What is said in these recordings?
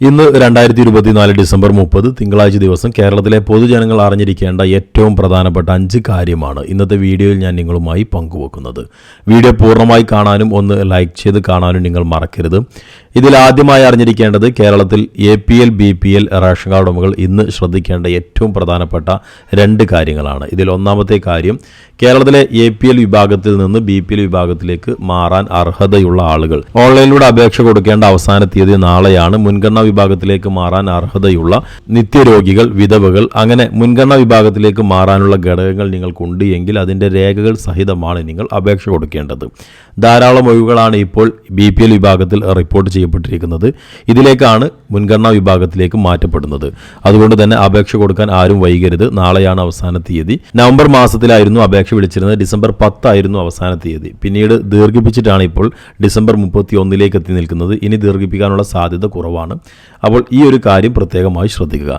ഇന്ന് രണ്ടായിരത്തി ഇരുപത്തിനാല് ഡിസംബർ മുപ്പത് തിങ്കളാഴ്ച ദിവസം കേരളത്തിലെ പൊതുജനങ്ങൾ അറിഞ്ഞിരിക്കേണ്ട ഏറ്റവും പ്രധാനപ്പെട്ട അഞ്ച് കാര്യമാണ് ഇന്നത്തെ വീഡിയോയിൽ ഞാൻ നിങ്ങളുമായി പങ്കുവെക്കുന്നത്. വീഡിയോ പൂർണമായി കാണാനും ഒന്ന് ലൈക്ക് ചെയ്ത് കാണാനും നിങ്ങൾ മറക്കരുത്. ഇതിൽ ആദ്യമായി അറിഞ്ഞിരിക്കേണ്ടത് കേരളത്തിൽ A P L B P L ration card ഉടമകൾ ഇന്ന് ശ്രദ്ധിക്കേണ്ട ഏറ്റവും പ്രധാനപ്പെട്ട രണ്ട് കാര്യങ്ങളാണ്. ഇതിൽ ഒന്നാമത്തെ കാര്യം കേരളത്തിലെ എ പി എൽ വിഭാഗത്തിൽ നിന്ന് ബി പി എൽ വിഭാഗത്തിലേക്ക് മാറാൻ അർഹതയുള്ള ആളുകൾ. ഓൺലൈനിലൂടെ അപേക്ഷ കൊടുക്കേണ്ട അവസാന തീയതി നാളെയാണ്. മുൻഗണനാ വിഭാഗത്തിലേക്ക് മാറാൻ അർഹതയുള്ള നിത്യരോഗികൾ വിധവകൾ അങ്ങനെ മുൻഗണനാ വിഭാഗത്തിലേക്ക് മാറാനുള്ള ഘടകങ്ങൾ നിങ്ങൾക്കുണ്ട് എങ്കിൽ അതിന്റെ രേഖകൾ സഹിതമാണ് നിങ്ങൾ അപേക്ഷ കൊടുക്കേണ്ടത്. ധാരാളം ഒഴിവുകളാണ് ഇപ്പോൾ ബി പി എൽ വിഭാഗത്തിൽ റിപ്പോർട്ട് ചെയ്യപ്പെട്ടിരിക്കുന്നത്. ഇതിലേക്കാണ് മുൻഗണനാ വിഭാഗത്തിലേക്ക് മാറ്റപ്പെടുന്നത്. അതുകൊണ്ട് തന്നെ അപേക്ഷ കൊടുക്കാൻ ആരും വൈകരുത്. നാളെയാണ് അവസാന തീയതി. നവംബർ മാസത്തിലായിരുന്നു അപേക്ഷ വിളിച്ചിരുന്നത്. ഡിസംബർ പത്തായിരുന്നു അവസാന തീയതി. പിന്നീട് ദീർഘിപ്പിച്ചിട്ടാണ് ഇപ്പോൾ ഡിസംബർ മുപ്പത്തി ഒന്നിലേക്ക് എത്തി നിൽക്കുന്നത്. ഇനി ദീർഘിപ്പിക്കാനുള്ള സാധ്യത കുറവാണ്. അപ്പോൾ ഈ ഒരു കാര്യം പ്രത്യേകമായി ശ്രദ്ധിക്കുക.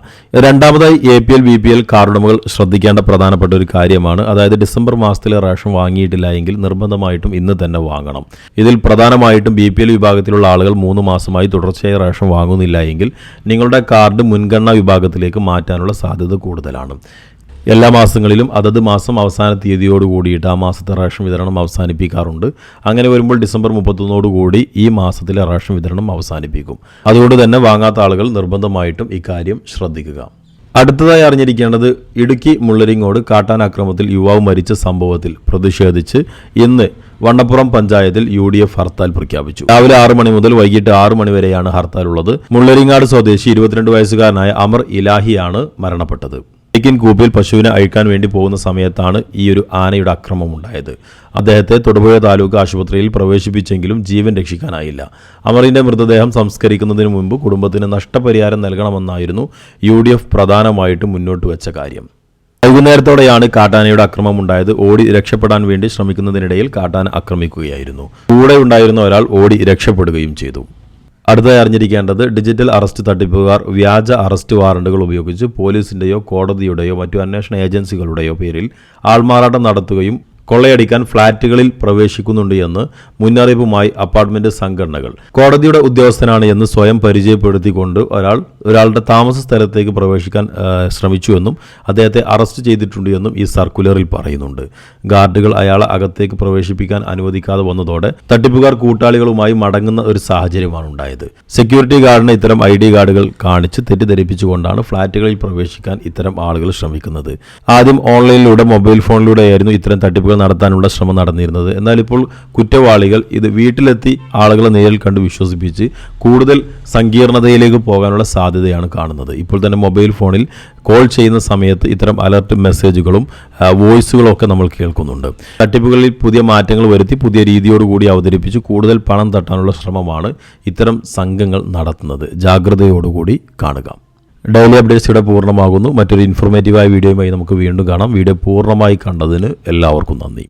രണ്ടാമതായി A P L B P L കാർഡുടമകൾ ശ്രദ്ധിക്കേണ്ട പ്രധാനപ്പെട്ട ഒരു കാര്യമാണ്. അതായത് ഡിസംബർ മാസത്തിലെ റേഷൻ വാങ്ങിയിട്ടില്ല എങ്കിൽ നിർബന്ധമായിട്ടും ഇന്ന് തന്നെ വാങ്ങണം. ഇതിൽ പ്രധാനമായിട്ടും ബി പി എൽ വിഭാഗത്തിലുള്ള ആളുകൾ മൂന്ന് മാസമായി തുടർച്ചയായി റേഷൻ വാങ്ങുന്നില്ല എങ്കിൽ നിങ്ങളുടെ കാർഡ് മുൻഗണനാ വിഭാഗത്തിലേക്ക് മാറ്റാനുള്ള സാധ്യത കൂടുതലാണ്. എല്ലാ മാസങ്ങളിലും അതത് മാസം അവസാന തീയതിയോട് കൂടിയിട്ട് ആ മാസത്തെ റേഷൻ വിതരണം അവസാനിപ്പിക്കാറുണ്ട്. അങ്ങനെ വരുമ്പോൾ ഡിസംബർ കൂടി ഈ മാസത്തിലെ റേഷൻ വിതരണം അവസാനിപ്പിക്കും. അതുകൊണ്ട് തന്നെ വാങ്ങാത്ത ആളുകൾ നിർബന്ധമായിട്ടും ഇക്കാര്യം ശ്രദ്ധിക്കുക. അടുത്തതായി അറിഞ്ഞിരിക്കേണ്ടത് ഇടുക്കി മുള്ളരിങ്ങോട് കാട്ടാൻ അക്രമത്തിൽ യുവാവ് മരിച്ച സംഭവത്തിൽ പ്രതിഷേധിച്ച് ഇന്ന് വണ്ണപ്പുറം പഞ്ചായത്തിൽ യു ഡി എഫ് ഹർത്താൽ പ്രഖ്യാപിച്ചു. രാവിലെ ആറ് മണി മുതൽ വൈകിട്ട് ആറ് മണി വരെയാണ് ഹർത്താൽ ഉള്ളത്. മുള്ളരിങ്ങാട് സ്വദേശി ഇരുപത്തിരണ്ട് വയസ്സുകാരനായ അമർ ഇലാഹിയാണ് മരണപ്പെട്ടത്. തെക്കിൻ കൂപ്പിൽ പശുവിനെ അഴിക്കാൻ വേണ്ടി പോകുന്ന സമയത്താണ് ഈ ഒരു ആനയുടെ അക്രമം ഉണ്ടായത്. അദ്ദേഹത്തെ തൊടുപുഴ താലൂക്ക് ആശുപത്രിയിൽ പ്രവേശിപ്പിച്ചെങ്കിലും ജീവൻ രക്ഷിക്കാനായില്ല. അമറിന്റെ മൃതദേഹം സംസ്കരിക്കുന്നതിന് മുമ്പ് കുടുംബത്തിന് നഷ്ടപരിഹാരം നൽകണമെന്നായിരുന്നു യു ഡി എഫ് പ്രധാനമായിട്ടും മുന്നോട്ട് വെച്ച കാര്യം. വൈകുന്നേരത്തോടെയാണ് കാട്ടാനയുടെ അക്രമം ഉണ്ടായത്. ഓടി രക്ഷപ്പെടാൻ വേണ്ടി ശ്രമിക്കുന്നതിനിടയിൽ കാട്ടാന ആക്രമിക്കുകയായിരുന്നു. കൂടെ ഉണ്ടായിരുന്ന ഒരാൾ ഓടി രക്ഷപ്പെടുകയും ചെയ്തു. അടുത്തതായി അറിഞ്ഞിരിക്കേണ്ടത് ഡിജിറ്റൽ അറസ്റ്റ് തട്ടിപ്പുകാർ വ്യാജ അറസ്റ്റ് വാറണ്ടുകൾ ഉപയോഗിച്ച് പോലീസിന്റെയോ കോടതിയുടെയോ മറ്റു അന്വേഷണ ഏജൻസികളുടെയോ പേരിൽ ആൾമാറാട്ടം നടത്തുകയും കൊള്ളയടിക്കാൻ ഫ്ളാറ്റുകളിൽ പ്രവേശിക്കുന്നുണ്ട് എന്ന് മുന്നറിയിപ്പുമായി അപ്പാർട്ട്മെന്റ് സംഘടനകൾ. കോടതിയുടെ ഉദ്യോഗസ്ഥനാണ് എന്ന് സ്വയം പരിചയപ്പെടുത്തിക്കൊണ്ട് ഒരാൾ ഒരാളുടെ താമസ സ്ഥലത്തേക്ക് പ്രവേശിക്കാൻ ശ്രമിച്ചുവെന്നും അദ്ദേഹത്തെ അറസ്റ്റ് ചെയ്തിട്ടുണ്ട് എന്നും ഈ സർക്കുലറിൽ പറയുന്നുണ്ട്. ഗാർഡുകൾ അയാളെ അകത്തേക്ക് പ്രവേശിപ്പിക്കാൻ അനുവദിക്കാതെ വന്നതോടെ തട്ടിപ്പുകാർ കൂട്ടാളികളുമായി മടങ്ങുന്ന ഒരു സാഹചര്യമാണ് ഉണ്ടായത്. സെക്യൂരിറ്റി ഗാർഡിന് ഇത്തരം ഐ ഡി കാർഡുകൾ കാണിച്ച് തെറ്റിദ്ധരിപ്പിച്ചുകൊണ്ടാണ് ഫ്ളാറ്റുകളിൽ പ്രവേശിക്കാൻ ഇത്തരം ആളുകൾ ശ്രമിക്കുന്നത്. ആദ്യം ഓൺലൈനിലൂടെ മൊബൈൽ ഫോണിലൂടെയായിരുന്നു ഇത്തരം തട്ടിപ്പുകൾ നടത്താനുള്ള ശ്രമം നടന്നിരുന്നത്. എന്നാൽ ഇപ്പോൾ കുറ്റവാളികൾ ഇത് വീട്ടിലെത്തി ആളുകളെ നേരിൽ കണ്ട് വിശ്വസിപ്പിച്ച് കൂടുതൽ സങ്കീർണതയിലേക്ക് പോകാനുള്ള സാധ്യതയാണ് കാണുന്നത്. ഇപ്പോൾ തന്നെ മൊബൈൽ ഫോണിൽ കോൾ ചെയ്യുന്ന സമയത്ത് ഇത്തരം അലർട്ട് മെസ്സേജുകളും വോയിസുകളും ഒക്കെ നമ്മൾ കേൾക്കുന്നുണ്ട്. തട്ടിപ്പുകളിൽ പുതിയ മാറ്റങ്ങൾ വരുത്തി പുതിയ രീതിയോടുകൂടി അവതരിപ്പിച്ച് കൂടുതൽ പണം തട്ടാനുള്ള ശ്രമമാണ് ഇത്തരം സംഘങ്ങൾ നടത്തുന്നത്. ജാഗ്രതയോടുകൂടി കാണുക. ഡെയിലി അപ്ഡേറ്റ്സ് ഇവിടെ പൂർണമാകുന്നു. മറ്റൊരു ഇൻഫോർമേറ്റീവായ വീഡിയോയുമായി നമുക്ക് വീണ്ടും കാണാം. വീഡിയോ പൂർണമായി കണ്ടതിന് എല്ലാവർക്കും നന്ദി.